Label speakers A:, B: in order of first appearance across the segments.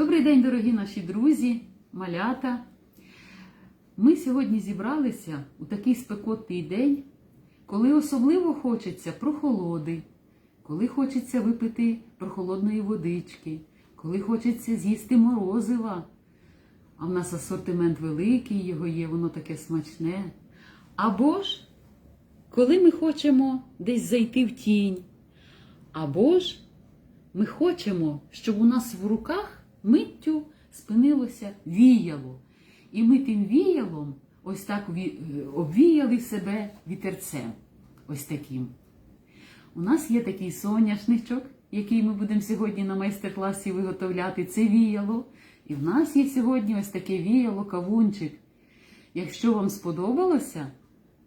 A: Добрий день, дорогі наші друзі, малята. Ми сьогодні зібралися у такий спекотний день, коли особливо хочеться прохолоди, коли хочеться випити прохолодної водички, коли хочеться з'їсти морозива. А в нас асортимент великий, його є, воно таке смачне. Або ж, коли ми хочемо десь зайти в тінь, або ж ми хочемо, щоб у нас в руках миттю спинилося віяло. І ми тим віялом ось так е, обвіяли себе вітерцем. Ось таким. У нас є такий соняшничок, який ми будемо сьогодні на майстер-класі виготовляти. Це віяло. І в нас є сьогодні ось таке віяло кавунчик. Якщо вам сподобалося,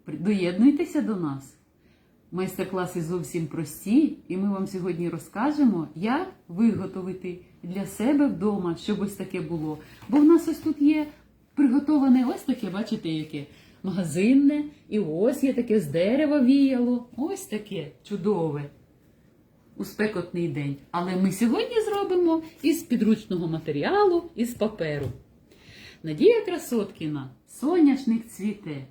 A: доєднуйтеся до нас. Майстер-класи зовсім прості, і ми вам сьогодні розкажемо, як виготовити для себе вдома, щоб ось таке було. Бо в нас ось тут є приготоване ось таке, бачите, яке магазинне, і ось є таке з дерева віяло, ось таке чудове у спекотний день. Але ми сьогодні зробимо із підручного матеріалу, із паперу. Надія Красоткіна, соняшник цвіте.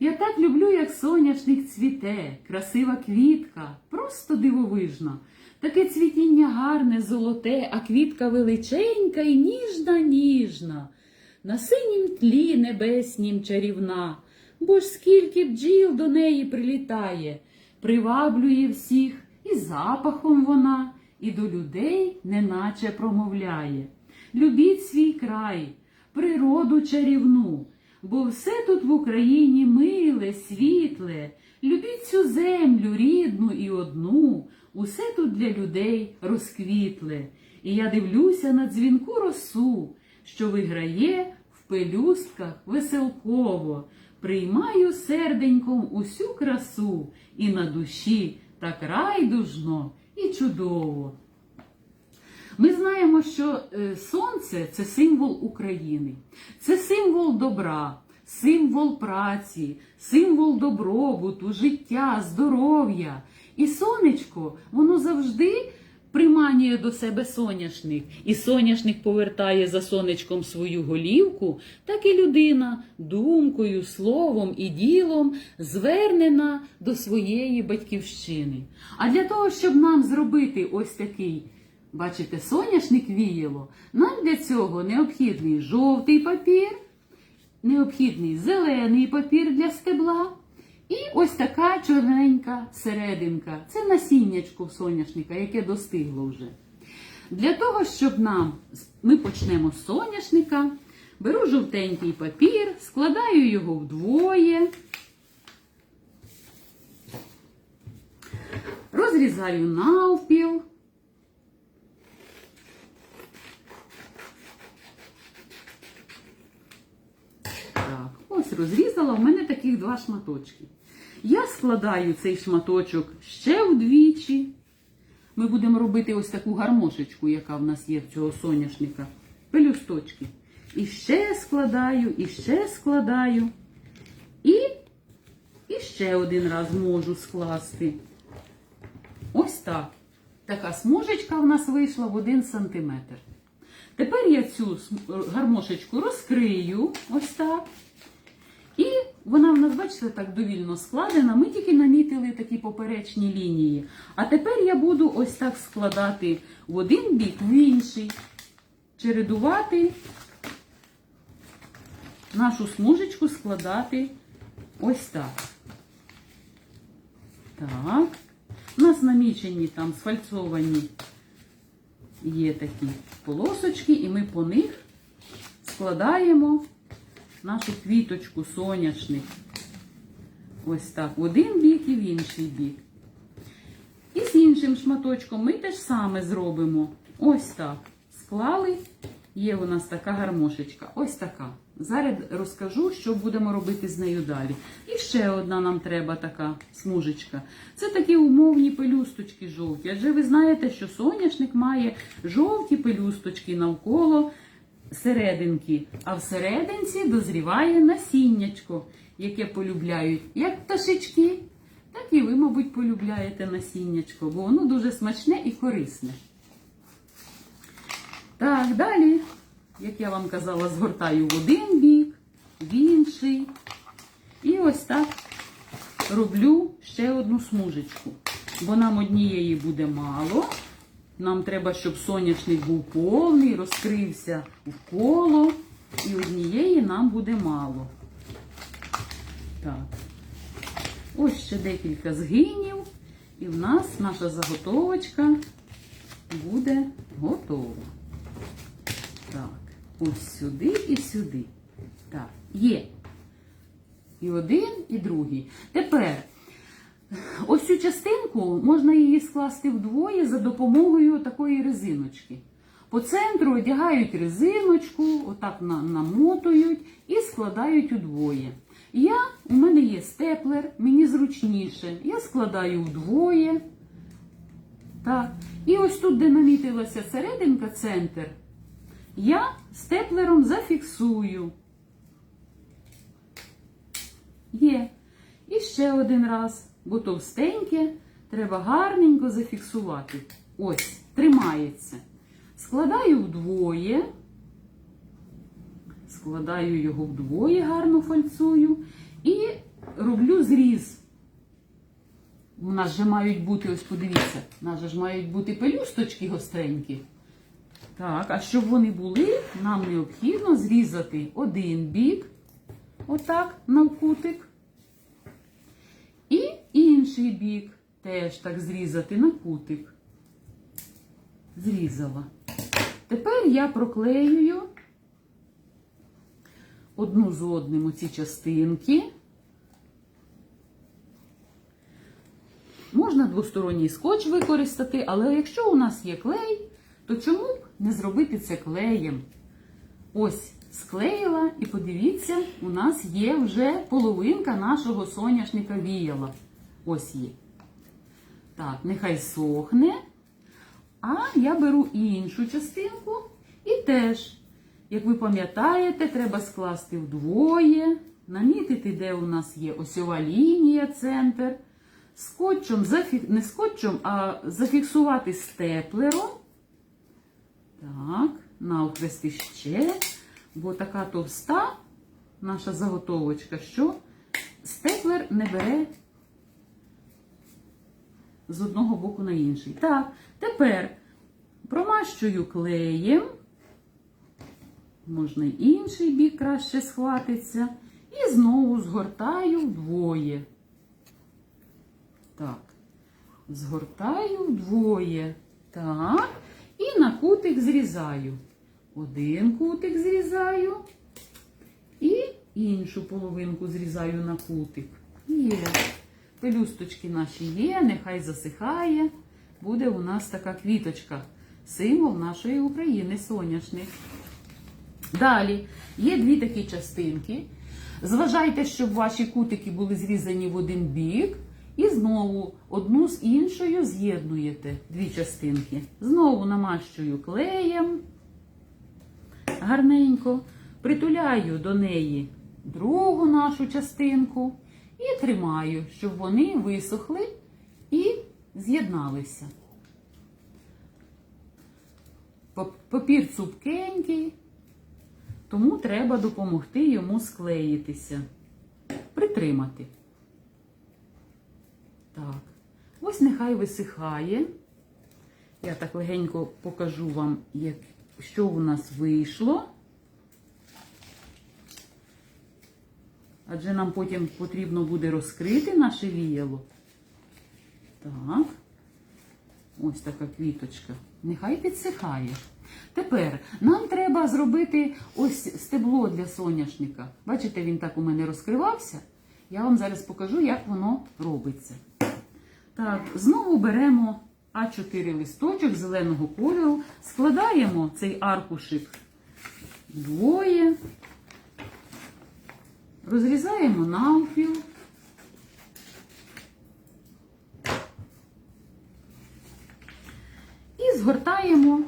A: Я так люблю, як соняшник цвіте, красива квітка, просто дивовижна. Таке цвітіння гарне, золоте, а квітка величенька і ніжна, ніжна. На синім тлі небеснім чарівна, бо ж скільки бджіл до неї прилітає, приваблює всіх, і запахом вона, і до людей неначе промовляє. Любіть свій край, природу чарівну, бо все тут в Україні миле, світле. Любіть цю землю рідну і одну, усе тут для людей розквітле. І я дивлюся на дзвінку росу, що виграє в пелюстках веселково. Приймаю серденьком усю красу, і на душі так райдужно і чудово. Ми знаємо, що е, сонце це символ України, це символ добра, символ праці, символ добробуту, життя, здоров'я. І сонечко, воно завжди приманює до себе соняшник, і соняшник повертає за сонечком свою голівку, так і людина думкою, словом і ділом звернена до своєї батьківщини. А для того, щоб нам зробити ось такий Бачите, соняшник віяло. Нам для цього необхідний жовтий папір, необхідний зелений папір для стебла. І ось така чорненька серединка. Це насіннячко соняшника, яке достигло вже. Для того, щоб нам, ми почнемо з соняшника, беру жовтенький папір, складаю його вдвоє, розрізаю навпіл. Так, ось розрізала, у мене таких два шматочки. Я складаю цей шматочок ще вдвічі. Ми будемо робити ось таку гармошечку, яка в нас є в цього соняшника. Пелюсточки. І ще складаю, і ще складаю. І, і ще один раз можу скласти. Ось так. Така смужечка в нас вийшла в один сантиметр. Тепер я цю гармошечку розкрию ось так. І вона в нас, бачите, так довільно складена. Ми тільки намітили такі поперечні лінії. А тепер я буду ось так складати в один бік, в інший. Чередувати нашу смужечку складати ось так. Так. У нас намічені там сфальцовані є такі полосочки, і ми по них складаємо нашу квіточку соняшник. Ось так, в один бік і в інший бік. І з іншим шматочком ми те ж саме зробимо. Ось так. Склали, є у нас така гармошечка. Ось така. Зараз розкажу, що будемо робити з нею далі. І ще одна нам треба така смужечка. Це такі умовні пелюсточки жовті. Адже ви знаєте, що соняшник має жовті пелюсточки навколо серединки, а всерединці дозріває насіннячко, яке полюбляють як пташечки, так і ви, мабуть, полюбляєте насіннячко, бо воно дуже смачне і корисне. Так, далі, як я вам казала, згортаю в один бік, в інший. І ось так роблю ще одну смужечку. Бо нам однієї буде мало. Нам треба, щоб соняшник був повний, розкрився в коло. І однієї нам буде мало. Так. Ось ще декілька згинів. І в нас наша заготовочка буде готова. Так, ось сюди і сюди. Так, є. І один, і другий. Тепер ось цю частинку можна її скласти вдвоє за допомогою такої резиночки. По центру одягають резиночку, отак на- намотують і складають удвоє. Я, у мене є степлер, мені зручніше. Я складаю вдвоє. Так. І ось тут, де намітилася серединка, центр, я степлером зафіксую. Є. І ще один раз, бо товстеньке, треба гарненько зафіксувати. Ось, тримається. Складаю вдвоє. Складаю його вдвоє, гарно фальцую. І роблю зріз. У нас же мають бути, ось подивіться, у нас же мають бути пелюсточки гостренькі. Так, а щоб вони були, нам необхідно зрізати один бік, отак, навкутик. Інший бік теж так зрізати на кутик. Зрізала. Тепер я проклеюю одну з одним оці частинки. Можна двосторонній скотч використати, але якщо у нас є клей, то чому б не зробити це клеєм? Ось склеїла, і подивіться, у нас є вже половинка нашого соняшника віяла. Ось є. Так, нехай сохне. А я беру іншу частинку і теж, як ви пам'ятаєте, треба скласти вдвоє, намітити, де у нас є осьова лінія, центр. Скотчем, не скотчем, а зафіксувати степлером. Так, навхрести ще, бо така товста наша заготовочка, що степлер не бере з одного боку на інший. Так, тепер промащую клеєм, можна й інший бік краще схватиться, і знову згортаю вдвоє. Так, згортаю вдвоє. Так, і на кутик зрізаю. Один кутик зрізаю і іншу половинку зрізаю на кутик. Є. Пелюсточки наші є, нехай засихає. Буде у нас така квіточка, символ нашої України, соняшник. Далі є дві такі частинки. Зважайте, щоб ваші кутики були зрізані в один бік. І знову одну з іншою з'єднуєте дві частинки. Знову намащую клеєм гарненько, притуляю до неї другу нашу частинку і тримаю, щоб вони висохли і з'єдналися. Папір цупкенький, тому треба допомогти йому склеїтися, притримати. Так, ось нехай висихає. Я так легенько покажу вам, як, що у нас вийшло. Адже нам потім потрібно буде розкрити наше віяло. Так, ось така квіточка. Нехай підсихає. Тепер нам треба зробити ось стебло для соняшника. Бачите, він так у мене розкривався. Я вам зараз покажу, як воно робиться. Так, знову беремо А4 листочок зеленого кольору, складаємо цей аркушик вдвоє, розрізаємо навпіл. І згортаємо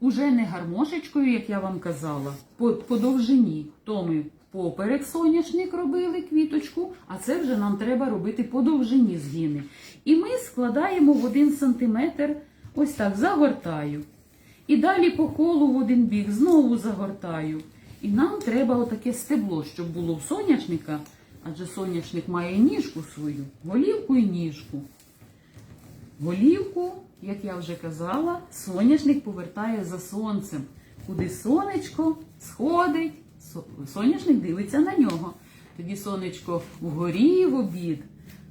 A: уже не гармошечкою, як я вам казала, по, по довжині. То ми поперек соняшник робили квіточку, а це вже нам треба робити по довжині згини. І ми складаємо в один сантиметр, ось так загортаю. І далі по колу в один бік знову загортаю. І нам треба отаке стебло, щоб було в соняшника, адже соняшник має ніжку свою, голівку і ніжку. Голівку, як я вже казала, соняшник повертає за сонцем. Куди сонечко сходить, соняшник дивиться на нього. Тоді сонечко вгорі в обід.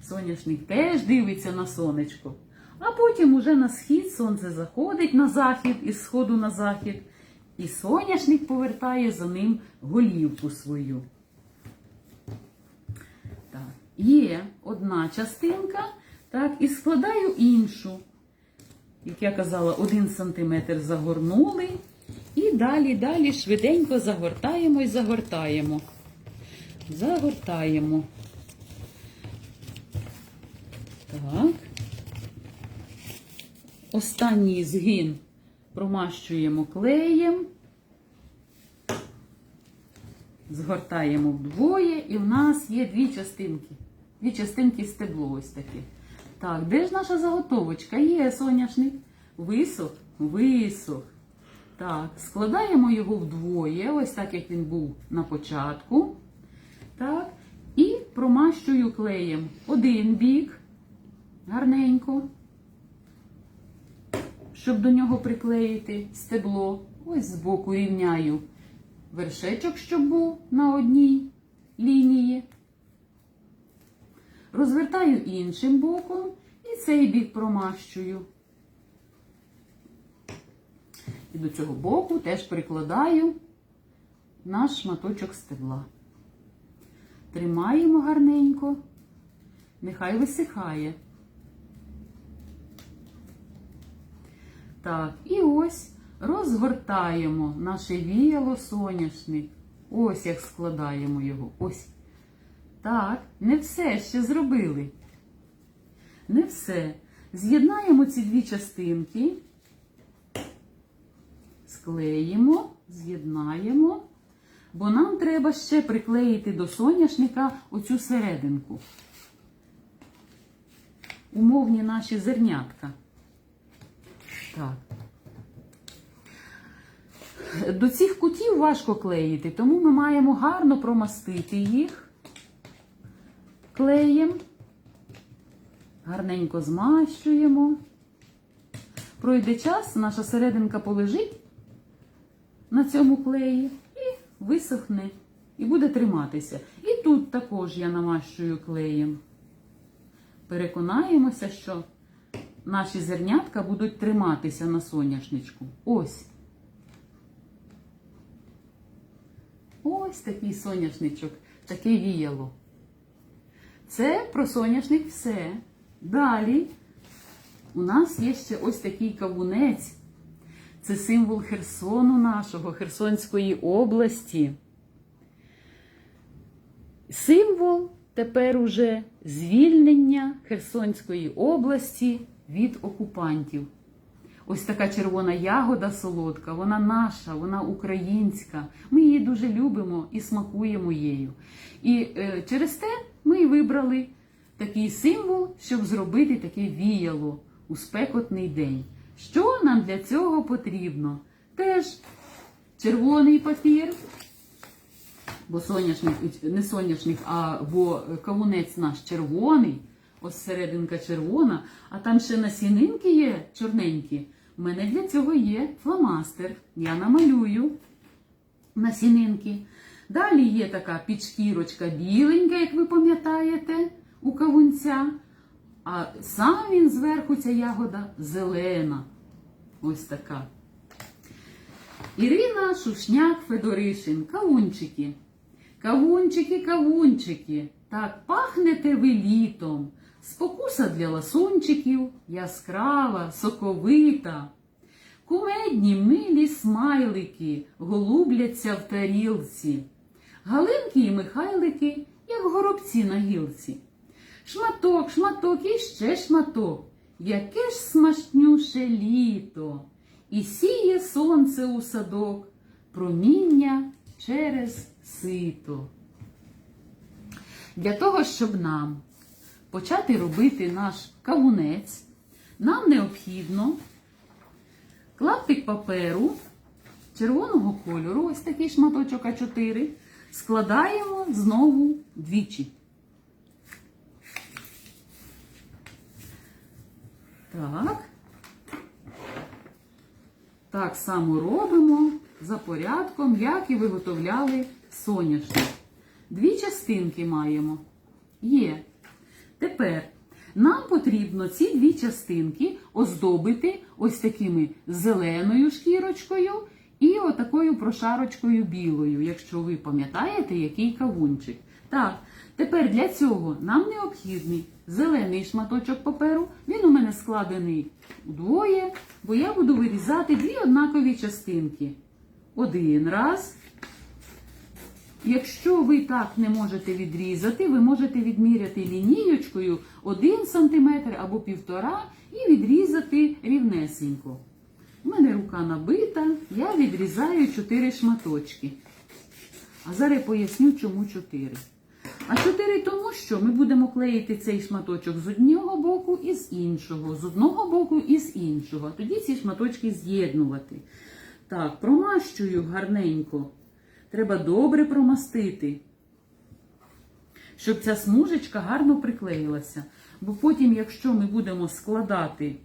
A: Соняшник теж дивиться на сонечко. А потім уже на схід сонце заходить на захід, із сходу на захід, і соняшник повертає за ним голівку свою. Так. Є одна частинка, так, і складаю іншу. Як я казала, один сантиметр загорнули. І далі, далі швиденько загортаємо і загортаємо. Загортаємо. Так. Останній згин промащуємо клеєм. Згортаємо вдвоє, і в нас є дві частинки. Дві частинки стебло ось таке. Так, де ж наша заготовочка? Є соняшник. Висох, висох. Так, складаємо його вдвоє, ось так як він був на початку. Так, і промащую клеєм один бік гарненько, щоб до нього приклеїти стебло. Ось збоку рівняю вершечок, щоб був на одній лінії. Розвертаю іншим боком і цей бік промащую. І до цього боку теж прикладаю наш шматочок стебла. Тримаємо гарненько, нехай висихає. Так, і ось розгортаємо наше віяло соняшник. Ось як складаємо його. Ось. Так, не все ще зробили. Не все. З'єднаємо ці дві частинки, склеїмо, з'єднаємо, бо нам треба ще приклеїти до соняшника оцю серединку. Умовні наші зернятка. Так. До цих кутів важко клеїти, тому ми маємо гарно промастити їх клеєм, гарненько змащуємо. Пройде час, наша серединка полежить на цьому клеї і висохне, і буде триматися. І тут також я намащую клеєм. Переконаємося, що наші зернятка будуть триматися на соняшничку. Ось. Ось такий соняшничок, таке віяло. Це про соняшник все. Далі у нас є ще ось такий кавунець. Це символ Херсону нашого, Херсонської області. Символ тепер уже звільнення Херсонської області від окупантів. Ось така червона ягода солодка, вона наша, вона українська. Ми її дуже любимо і смакуємо її. І е, через те ми і вибрали такий символ, щоб зробити таке віяло у спекотний день. Що нам для цього потрібно? Теж червоний папір, бо соняшник, не соняшник, а бо кавунець наш червоний, ось серединка червона, а там ще насінинки є чорненькі. У мене для цього є фломастер. Я намалюю насінинки. Далі є така підшкірочка біленька, як ви пам'ятаєте, у кавунця. А сам він зверху ця ягода зелена. Ось така. Ірина Шушняк Федоришин. Кавунчики. Кавунчики, кавунчики. Так пахнете ви літом. Спокуса для ласунчиків, яскрава, соковита. Кумедні милі смайлики голубляться в тарілці. Галинки і михайлики, як горобці на гілці. Шматок, шматок і ще шматок. Яке ж смачнюше літо. І сіє сонце у садок, проміння через сито. Для того, щоб нам почати робити наш кавунець, нам необхідно клаптик паперу червоного кольору, ось такий шматочок А4, складаємо знову двічі. Так. Так само робимо за порядком, як і виготовляли соняшник. Дві частинки маємо. Є. Тепер нам потрібно ці дві частинки оздобити ось такими зеленою шкірочкою і отакою прошарочкою білою, якщо ви пам'ятаєте, який кавунчик. Так, тепер для цього нам необхідний зелений шматочок паперу. Він у мене складений удвоє, бо я буду вирізати дві однакові частинки. Один раз. Якщо ви так не можете відрізати, ви можете відміряти лінієчкою 1 см або 1,5 і відрізати рівнесенько. У мене рука набита, я відрізаю 4 шматочки. А зараз поясню, чому 4. А 4 тому, що ми будемо клеїти цей шматочок з одного боку і з іншого, з одного боку і з іншого. Тоді ці шматочки з'єднувати. Так, промащую гарненько. Треба добре промастити, щоб ця смужечка гарно приклеїлася. Бо потім, якщо ми будемо складати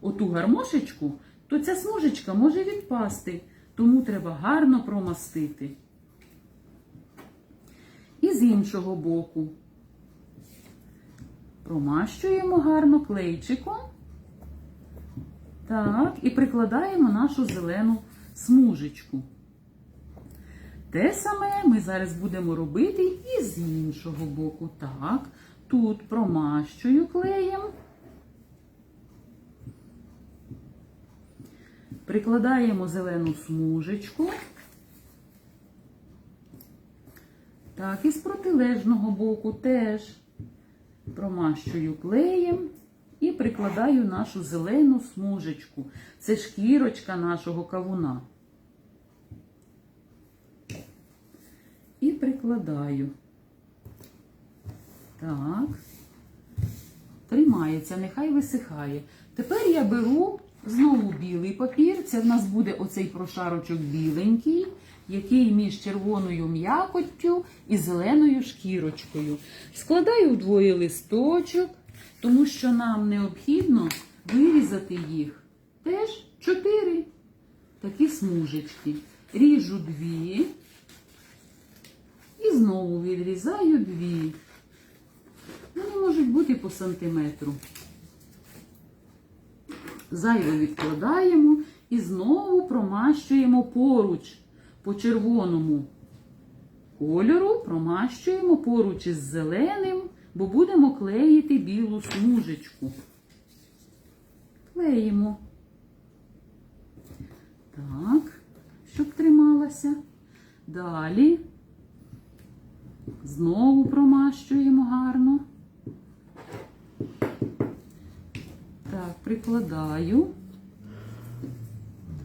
A: оту гармошечку, то ця смужечка може відпасти. Тому треба гарно промастити. І з іншого боку промащуємо гарно клейчиком. Так, і прикладаємо нашу зелену смужечку. Те саме ми зараз будемо робити і з іншого боку. Так, тут промащую клеєм. Прикладаємо зелену смужечку. Так, і з протилежного боку теж промащую клеєм і прикладаю нашу зелену смужечку. Це шкірочка нашого кавуна. І. Так. Тримається, нехай висихає. Тепер я беру знову білий папір. Це в нас буде оцей прошарочок біленький, який між червоною м'якоттю і зеленою шкірочкою. Складаю вдвоє листочок, тому що нам необхідно вирізати їх теж чотири такі смужечки. Ріжу дві. І знову відрізаю дві. Вони можуть бути по сантиметру. Зайве відкладаємо і знову промащуємо поруч по червоному кольору, промащуємо поруч із зеленим, бо будемо клеїти білу смужечку. Клеїмо. Так, щоб трималася. Далі. Знову промащуємо гарно. Так, прикладаю.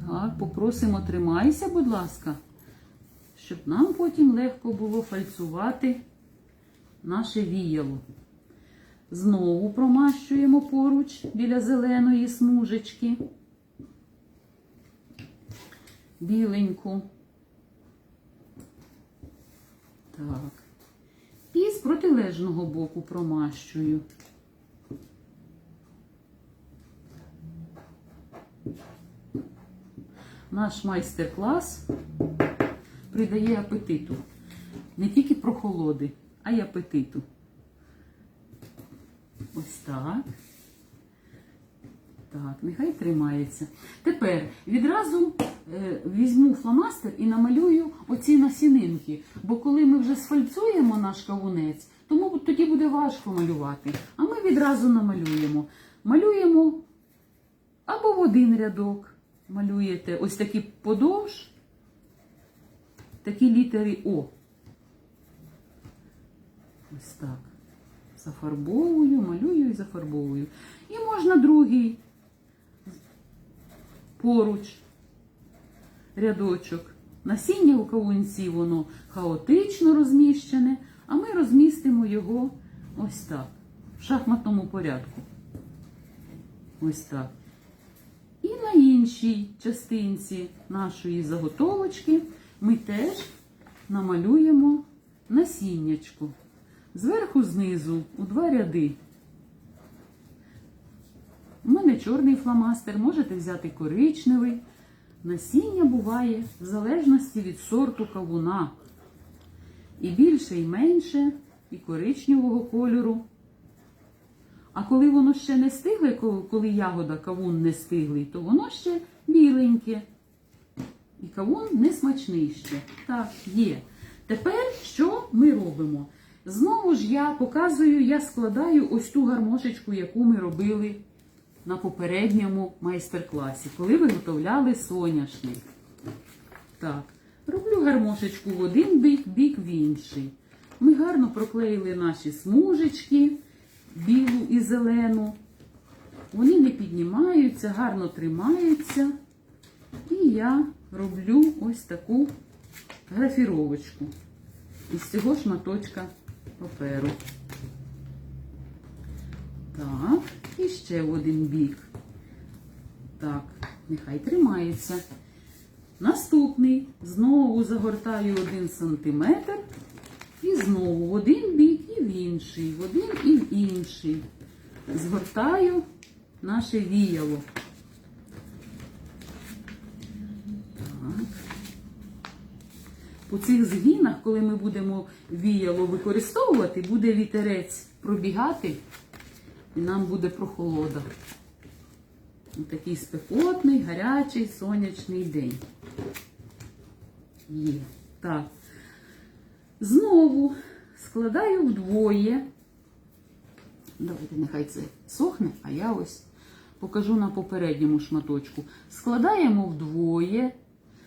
A: Так, попросимо, тримайся, будь ласка, щоб нам потім легко було фальцувати наше віяло. Знову промащуємо поруч біля зеленої смужечки. Біленьку. Так. І з протилежного боку промащую. Наш майстер-клас придає апетиту. Не тільки прохолоди, а й апетиту. Ось так. Так, нехай тримається. Тепер відразу е, візьму фломастер і намалюю оці насінинки. Бо коли ми вже сфальцуємо наш кавунець, тому тоді буде важко малювати. А ми відразу намалюємо. Малюємо або в один рядок. Малюєте ось такі подовж, такі літери О. Ось так. Зафарбовую, малюю і зафарбовую. І можна другий поруч рядочок. Насіння у кавунці воно хаотично розміщене, а ми розмістимо його ось так, в шахматному порядку. Ось так. І на іншій частинці нашої заготовочки ми теж намалюємо насіннячку. Зверху знизу у два ряди. Мене чорний фломастер, можете взяти коричневий. Насіння буває в залежності від сорту кавуна. І більше, і менше, і коричневого кольору. А коли воно ще не стигле, коли ягода кавун не стиглий, то воно ще біленьке. І кавун не смачний ще. Так, є. Тепер що ми робимо? Знову ж я показую, я складаю ось ту гармошечку, яку ми робили на попередньому майстер-класі, коли виготовляли соняшник. Так, роблю гармошечку в один бік, бік в інший. Ми гарно проклеїли наші смужечки, білу і зелену. Вони не піднімаються, гарно тримаються. І я роблю ось таку графіровочку із цього шматочка паперу. Так, і ще в один бік. Так, нехай тримається. Наступний знову загортаю один сантиметр і знову в один бік і в інший, в один і в інший. Згортаю наше віяло. Так. По цих згинах, коли ми будемо віяло використовувати, буде вітерець пробігати і нам буде прохолода. Такий спекотний, гарячий, сонячний день. Є. Так. Знову складаю вдвоє. Давайте, нехай це сохне, а я ось покажу на попередньому шматочку. Складаємо вдвоє,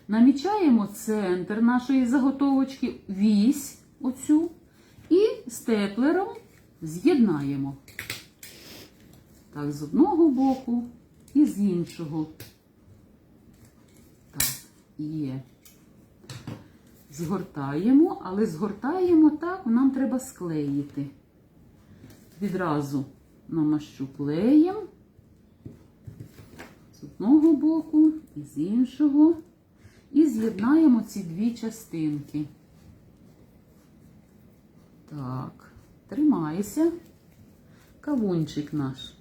A: намічаємо центр нашої заготовочки, вісь оцю, і степлером з'єднаємо. Так, з одного боку і з іншого. Так, є. Згортаємо, але згортаємо так, нам треба склеїти. Відразу намащу клеєм з одного боку і з іншого. І з'єднаємо ці дві частинки. Так, тримайся. Кавунчик наш.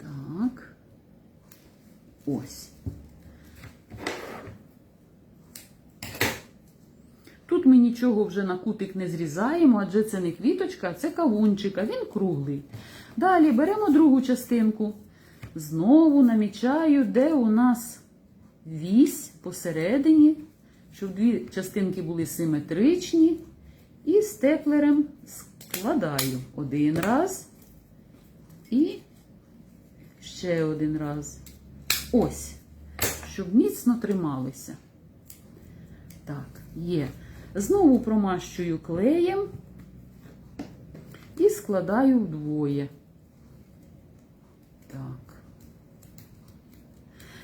A: Так. Ось. Тут ми нічого вже на кутик не зрізаємо, адже це не квіточка, а це кавунчик, а він круглий. Далі беремо другу частинку. Знову намічаю, де у нас вісь посередині, щоб дві частинки були симетричні. І степлером складаю один раз і ще один раз. Ось, щоб міцно трималися. Так, є. Знову промащую клеєм і складаю вдвоє. Так.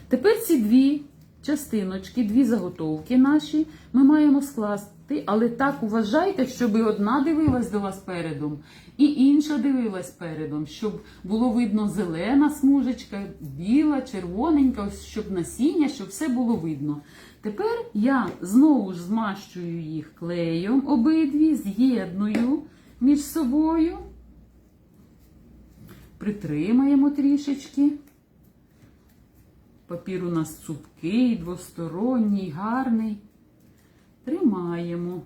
A: Тепер ці дві частиночки, дві заготовки наші ми маємо скласти, але так вважайте, щоб одна дивилась до вас передом, і інша дивилась передом, щоб було видно зелена смужечка, біла, червоненька, щоб насіння, щоб все було видно. Тепер я знову ж змащую їх клеєм обидві, з'єдную між собою. Притримаємо трішечки. Папір у нас цупкий, двосторонній, гарний. Тримаємо.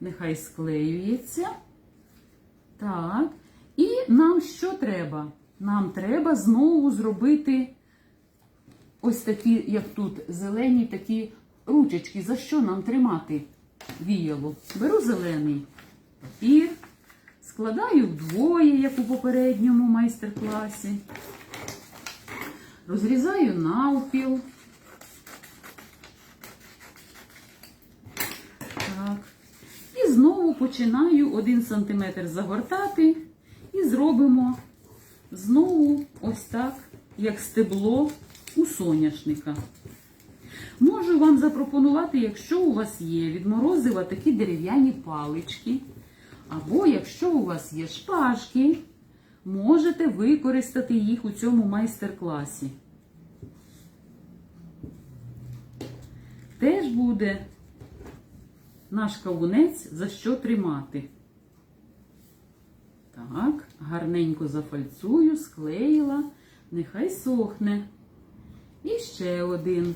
A: Нехай склеюється. Так. І нам що треба? Нам треба знову зробити ось такі, як тут, зелені такі ручечки. За що нам тримати віяло? Беру зелений папір, складаю вдвоє, як у попередньому майстер-класі. Розрізаю навпіл. Так. І знову починаю 1 см загортати і зробимо знову ось так, як стебло у соняшника. Можу вам запропонувати, якщо у вас є від морозива такі дерев'яні палички, або якщо у вас є шпажки, можете використати їх у цьому майстер-класі. Теж буде наш кавунець за що тримати. Так, гарненько зафальцую, склеїла, нехай сохне. І ще один.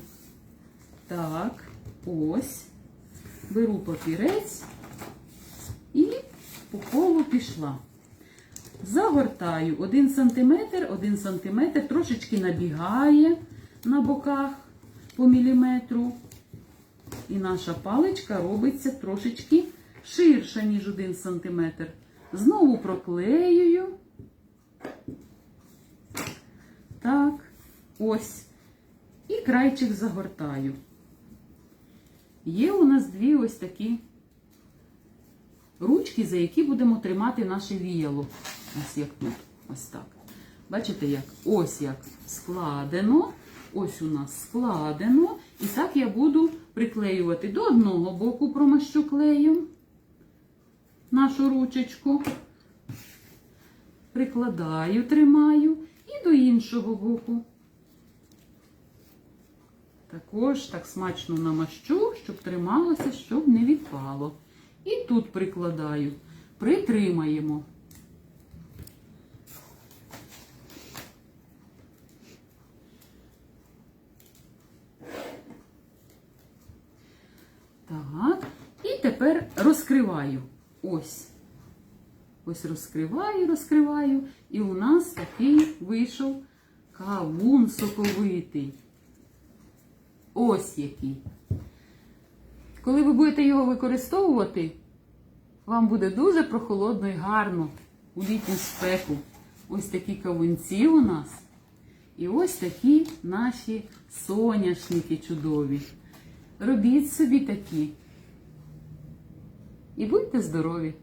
A: Так, ось. Беру папірець і по колу пішла. Загортаю 1 см, 1 см, трошечки набігає на боках по міліметру. І наша паличка робиться трошечки ширша, ніж 1 см. Знову проклеюю. Так, ось. І крайчик загортаю. Є у нас дві ось такі ручки, за які будемо тримати наше віяло. Ось як тут. Ось так. Бачите, як? Ось як складено. Ось у нас складено. І так я буду приклеювати до одного боку промащу клеєм нашу ручечку. Прикладаю, тримаю і до іншого боку. Також так смачно намащу, щоб трималося, щоб не відпало. І тут прикладаю, притримаємо. Так, і тепер розкриваю. Ось. Ось розкриваю, розкриваю. І у нас такий вийшов кавун соковитий. Ось який. Коли ви будете його використовувати, вам буде дуже прохолодно і гарно у літню спеку. Ось такі кавунці у нас. І ось такі наші соняшники чудові. Робіть собі такі. І будьте здорові!